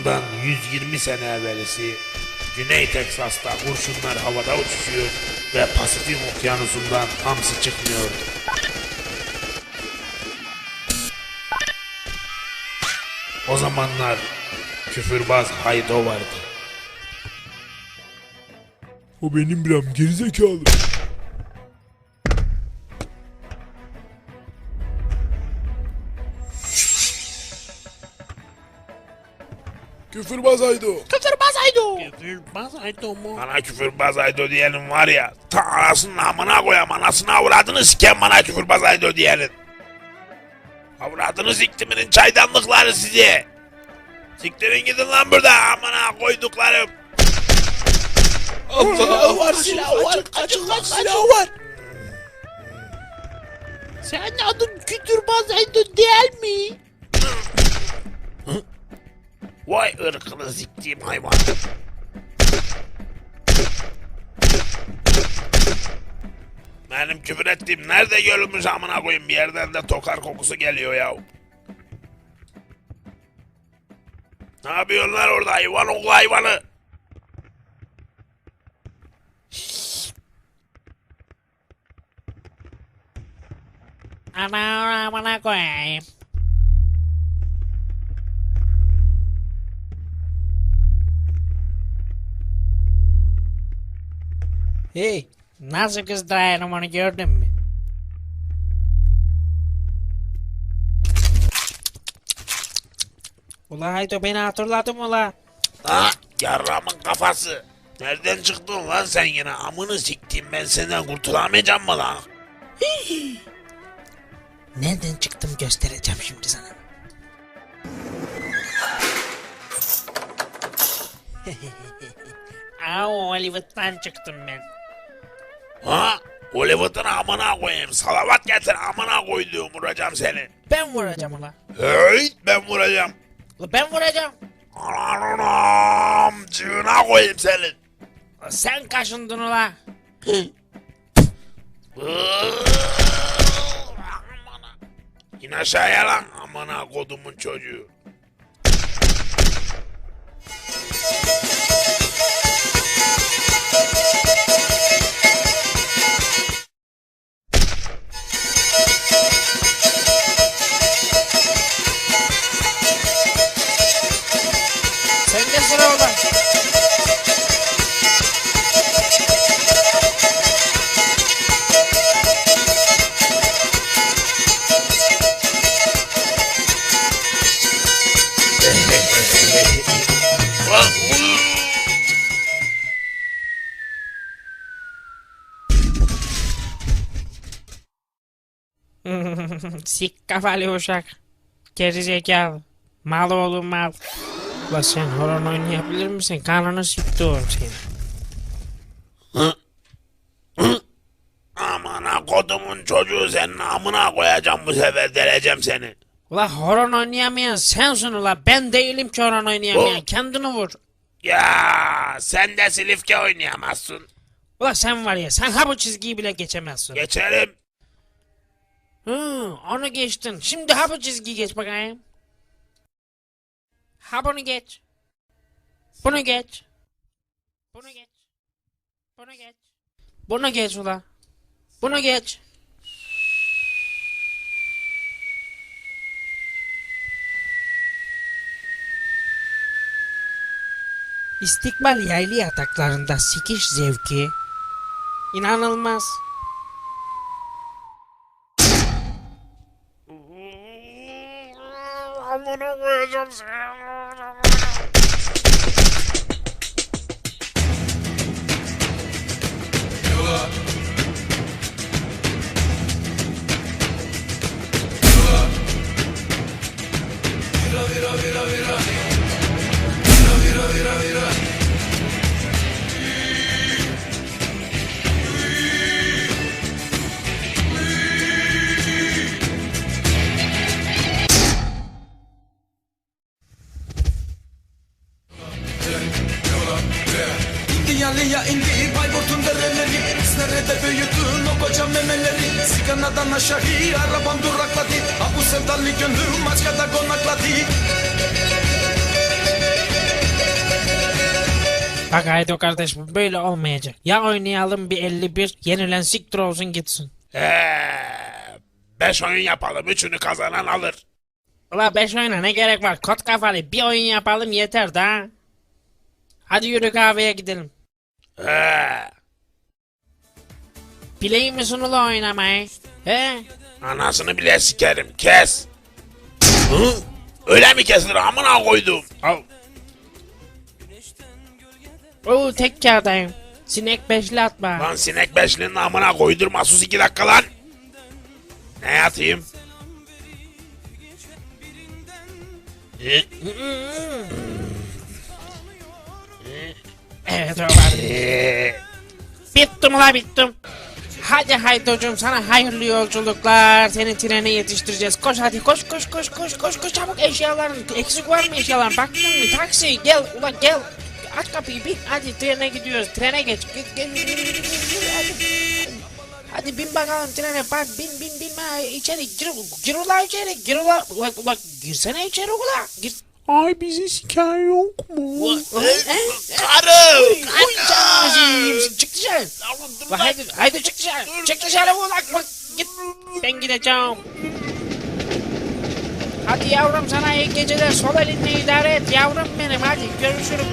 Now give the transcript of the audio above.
Bundan 120 sene evvelisi Güney Teksas'ta kurşunlar havada uçuşuyor ve Pasifik okyanusundan hamsi çıkmıyordu. O zamanlar küfürbaz Haydo vardı. O benim biram gerizekalı. Küfürbaz Aydo. Küfürbaz Aydo mu? Bana küfürbaz Haydo diyenin var ya ta anasının amına koyam anasını avradını siken bana küfürbaz Haydo diyenin. Avradını siktiminin çaydanlıkları sizi. Siktirin gidin lan burada amına koyduklarım. Allah var silah var. Kaçın lan silah var. Senin adın Küfürbaz Aydo değil mi? Vay ırkını siktiğim hayvan. Benim küfür ettiğim nerede görülmüş amına koyayım bir yerden de tokar kokusu geliyor ya. Ne yapıyorsun lan orada hayvan oğlu hayvanı? Ana amına koyayım. Hey, nasıl kızdırayım onu gördün mü? Ula haydo beni hatırladın mı la? Ha yarramın kafası. Nereden çıktın lan sen yine amını siktim ben senden kurtulamayacağım mı lan? Nereden çıktım göstereceğim şimdi sana. Aa, Hollywood'dan çıktım ben. Ha? Hollywood'un amına koyayım. Salavat getir amına koyduğum vuracağım seni. Ben vuracağım ula. Hey ben vuracağım. Ula ben vuracağım. Anam cığına koyayım senin. Ula sen kaşındın ula. Amına. İn aşağıya lan amına kodumun çocuğu. Sik kafalı uşak. Geri zekalı. Mal oğlum mal. Ula sen horon oynayabilir misin? Kanını siktiğim seni. Amına kodumun çocuğu senin amına koyacağım bu sefer deleceğim seni. Ula horon oynayamayan sensin ula. Ben değilim ki horon oynayamayan. O- Kendini vur. Ya sen de silifke oynayamazsın. Ula sen var ya sen ha bu çizgiyi bile geçemezsin. Geçerim. Onu geçtin. Şimdi ha bu çizgiyi geç bakayım. Ha bunu geç. Bunu geç. Bunu geç. Bunu geç. Bunu geç ula. Bunu geç. İstikbal yaylı yataklarında sikiş zevki inanılmaz. Amına koyacağım seni. Sigana'dan aşağı arabam durakladı Ha bu sevdalı gönlüm Maçka'da konakladı Bak Haydo kardeş bu böyle olmayacak. Ya oynayalım bir 51 yenilen siktir olsun gitsin. Eee, beş oyun yapalım. Üçünü kazanan alır. Ula 5 oyuna ne gerek var? Kot kafalı bir oyun yapalım yeter da. Hadi yürü kahveye gidelim. Eee, Bileyim misin ula oynamayı? He? anasını bile sikerim. Kes. Hı? Öyle mi kesilir amına koydum. Al. Oo tek kağıdayım. Sinek beşli atma. Lan sinek beşlinin amına koydurma sus iki dakika lan. Ne yatayım? Hı? Evet Ömer. Ee, Bittim ula bittim. Hadi Haydocuğum sana hayırlı yolculuklar. Seni trene yetiştireceğiz. Koş hadi koş koş koş koş koş koş çabuk eşyaların eksik var mı eşyaların? Baktın mı? Taksi gel ula gel. Aç kapıyı bin hadi trene gidiyoruz. Trene geç. Git gel. Hadi. Hadi bin bakalım trene bak bin bin bin içeri gir, gir ula içeri gir ula ula, ula girsene içeri ula gir. Ay bizi siken yok mu? Karım! Canım çık dışarı. Bak haydi, haydi çık dışarı. Çık dışarı ulan bak git. Ben gideceğim. Hadi yavrum sana iyi geceler. Sol elinle idare et yavrum benim. Hadi görüşürüz.